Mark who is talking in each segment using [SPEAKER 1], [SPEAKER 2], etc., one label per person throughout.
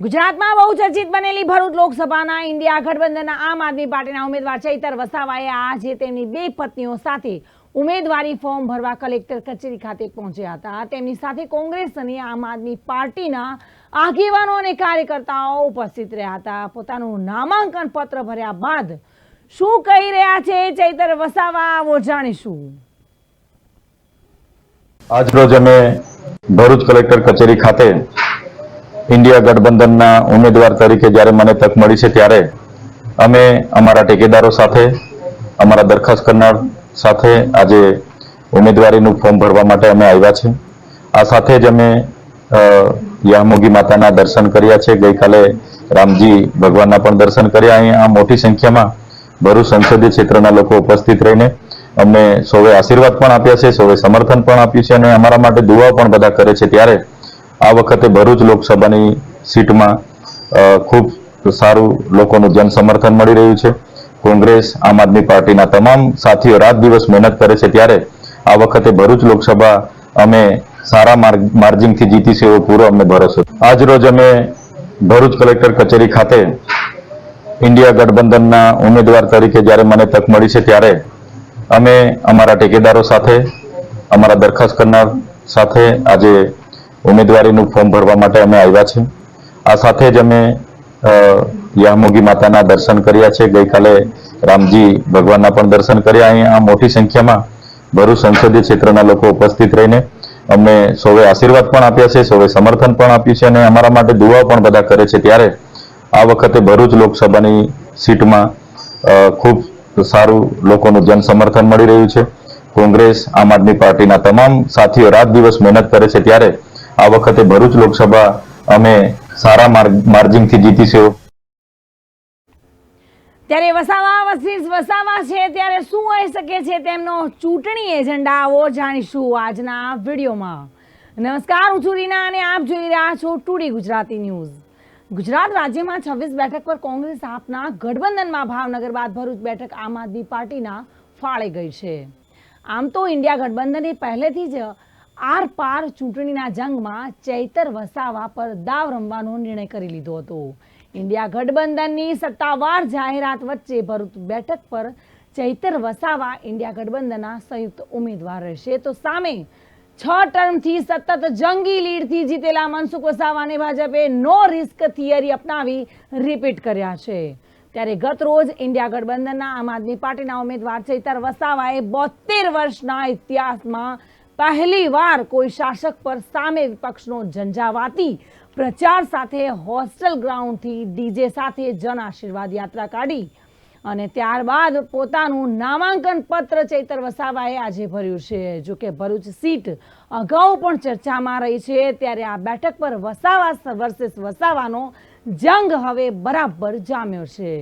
[SPEAKER 1] ગુજરાતમાં બહુ ચર્ચિત બનેલી ભરૂચ લોકસભાના ઇન્ડિયા ગઠબંધનના આમ આદમી પાર્ટીના ઉમેદવાર ચૈતર વસાવાએ આજે તેમની બે પત્નીઓ સાથે ઉમેદવારી ફોર્મ ભરવા કલેક્ટર કચેરી ખાતે પહોંચ્યા હતા. તેમની સાથે કોંગ્રેસ અને આમ આદમી પાર્ટીના આગેવાનો અને કાર્યકર્તાઓ ઉપસ્થિત રહ્યા હતા. પોતાનું નામાંકન પત્ર ભર્યા બાદ શું કહી રહ્યા છે ચૈતર વસાવા, આવો જાણીશું.
[SPEAKER 2] આજરોજ અમે ભરૂચ કલેક્ટર કચેરી ખાતે ઇન્ડિયા ગઠબંધનના ઉમેદવાર તરીકે જ્યારે મને તક મળી છે ત્યારે અમે અમારા ટેકેદારો સાથે, અમારા દરખાસ્ત કરનાર સાથે આજે ઉમેદવારીનું ફોર્મ ભરવા માટે અમે આવ્યા છે. આ સાથે જ અમે યામોગી માતાના દર્શન કર્યા છે. ગઈકાલે રામજી ભગવાનના પણ દર્શન કર્યા. અહીંયા મોટી સંખ્યામાં ભરૂચ સંસદીય ક્ષેત્રના લોકો ઉપસ્થિત રહીને અમને સૌએ આશીર્વાદ પણ આપ્યા છે, સૌએ સમર્થન પણ આપ્યું છે અને અમારા માટે દુઆ પણ બધા કરે છે. ત્યારે આ વખતે ભરૂચ લોકસભાની સીટમાં ખૂબ સારું લોકોનું જન સમર્થન મળી રહ્યું છે. કોંગ્રેસ, આમ આદમી પાર્ટીના તમામ સાથીઓ રાત દિવસ મહેનત કરે છે. ત્યારે આ વખતે ભરૂચ લોકસભા અમે સારા માર્જિનથી જીતીશું એવો પૂરો અમને ભરોસો આજ રોજ અમે ભરૂચ કલેક્ટર કચેરી ખાતે ઇન્ડિયા ગઠબંધનના ઉમેદવાર તરીકે જ્યારે મને તક મળી છે ત્યારે અમે અમારા ટેકેદારો સાથે, અમારા દરખાસ્ત કરનાર સાથે આજે ઉમેદવારીનું ફોર્મ ભરવા માટે અમે આવ્યા છે. આ સાથે જ અમે યામોગી માતાના દર્શન કર્યા છે. ગઈકાલે રામજી ભગવાનના પણ દર્શન કર્યા. અહીંયા મોટી સંખ્યામાં ભરૂચ સંસદીય ક્ષેત્રના લોકો ઉપસ્થિત રહીને અમને સૌએ આશીર્વાદ પણ આપ્યા છે, સૌએ સમર્થન પણ આપ્યું છે અને અમારા માટે દુઆ પણ બધા કરે છે. ત્યારે આ વખતે ભરૂચ લોકસભાની સીટમાં ખૂબ સારું લોકોનું જન સમર્થન મળી રહ્યું છે. કોંગ્રેસ, આમ આદમી પાર્ટીના તમામ સાથીઓ રાત દિવસ મહેનત કરે છે. ત્યારે આ વખતે ભરૂચ લોકસભા અમે સારા માર્જિનથી જીતીશું.
[SPEAKER 1] ત્યારે વસાવા વસીસ વસાવા છે, ત્યારે શું હોઈ શકે છે તેમનો ચૂંટણી એજન્ડા આવો જાણીશું આજના વિડીયોમાં. નમસ્કાર, હું છું રીના અને આપ જોઈ રહ્યા છો ટુડી ગુજરાતી ન્યૂઝ. ગુજરાત રાજ્યમાં છવ્વીસ બેઠક પર કોંગ્રેસ આપના ગઠબંધનમાં ભાવનગર બાદ ભરૂચ બેઠક આમ આદમી પાર્ટીના ફાળે ગઈ છે. આમ તો ઇન્ડિયા ગઠબંધને પહેલેથી જ આર પાર ચૂંટણીના જંગમાં ચૈતર વસાવા પર દાવ રમવાનો નિર્ણય કરી લીધો હતો. ઇન્ડિયા ગઠબંધનની સત્તાવાર જાહેરાત વચ્ચે ભરૂચ બેઠક પર ચૈતર વસાવા ઇન્ડિયા ગઠબંધનના સંયુક્ત ઉમેદવાર રહેશે. તો સામે છ ટર્મથી સતત જંગી લીડથી જીતેલા મનસુખ વસાવાને ભાજપે નો રિસ્ક થિયરી અપનાવી રિપીટ કર્યા છે. ત્યારે ગત રોજ ઇન્ડિયા ગઠબંધનના આમ આદમી પાર્ટીના ઉમેદવાર ચૈતર વસાવાએ બોતેર વર્ષના ઇતિહાસમાં પહેલી વાર કોઈ શાસક પર સામે વિપક્ષનો ઝંઝાવાતી પ્રચાર સાથે હોસ્ટેલ ગ્રાઉન્ડથી ડીજે સાથે જન આશીર્વાદ યાત્રા કાઢી અને ત્યારબાદ પોતાનું નામાંકન પત્ર ચૈતર વસાવાએ આજે ભર્યું છે. જો કે ભરૂચ સીટ અગાઉ પણ ચર્ચામાં રહી છે. ત્યારે આ બેઠક પર વસાવા વર્સેસ વસાવાનો જંગ હવે બરાબર જામ્યો છે.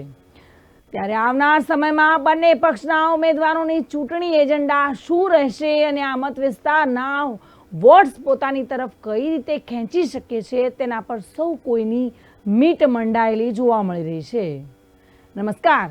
[SPEAKER 1] ત્યારે આવનાર સમયમાં બંને પક્ષના ઉમેદવારોની ચૂંટણી એજન્ડા શું રહેશે અને આ મત વિસ્તારના વોટ્સ પોતાની તરફ કઈ રીતે ખેંચી શકે છે તેના પર સૌ કોઈની મીટ મંડાયેલી જોવા મળી રહી છે. નમસ્કાર.